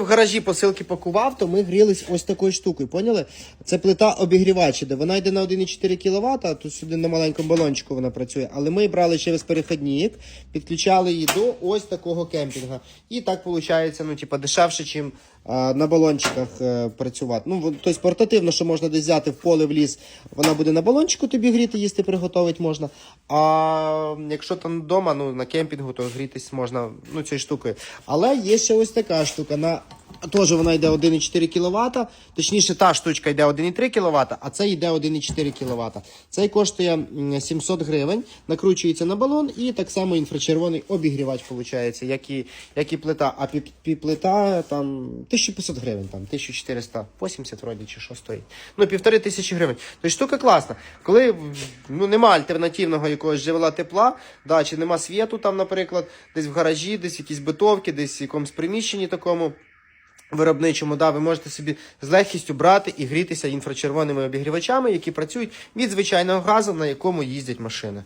В гаражі посилки пакував, то ми грілись ось такою штукою. Поняли? Це плита обігрівач де Вона йде на 1,4 кВт, а тут сюди на маленькому балончику вона працює. Але ми брали через перехідник, підключали її до ось такого кемпінга. І так виходить, ну, типа, дешевше, ніж на балончиках е, працювати. Ну, тобто портативно, що можна десь взяти в поле в ліс, вона буде на балончику тобі гріти, їсти приготувати можна. А якщо там вдома, ну на кемпінгу, то грітись можна ну, цією штукою. Але є ще ось така штука. На Теж вона йде 1,4 кВт, точніше, та штучка йде 1,3 кВт, а це йде 1,4 кВт. Цей коштує 700 гривень, накручується на балон і так само інфрачервоний обігрівач, виходить, як і, як і плита. А пі, пі- плита там 1500 гривень, там 1480 вроді чи що стоїть. Ну, півтори тисячі гривень. Тобто штука класна. Коли ну, нема альтернативного якогось джерела тепла, да, чи нема світу там, наприклад, десь в гаражі, десь якісь битовки, десь в якомусь приміщенні такому виробничому, да, ви можете собі з легкістю брати і грітися інфрачервоними обігрівачами, які працюють від звичайного газу, на якому їздять машини.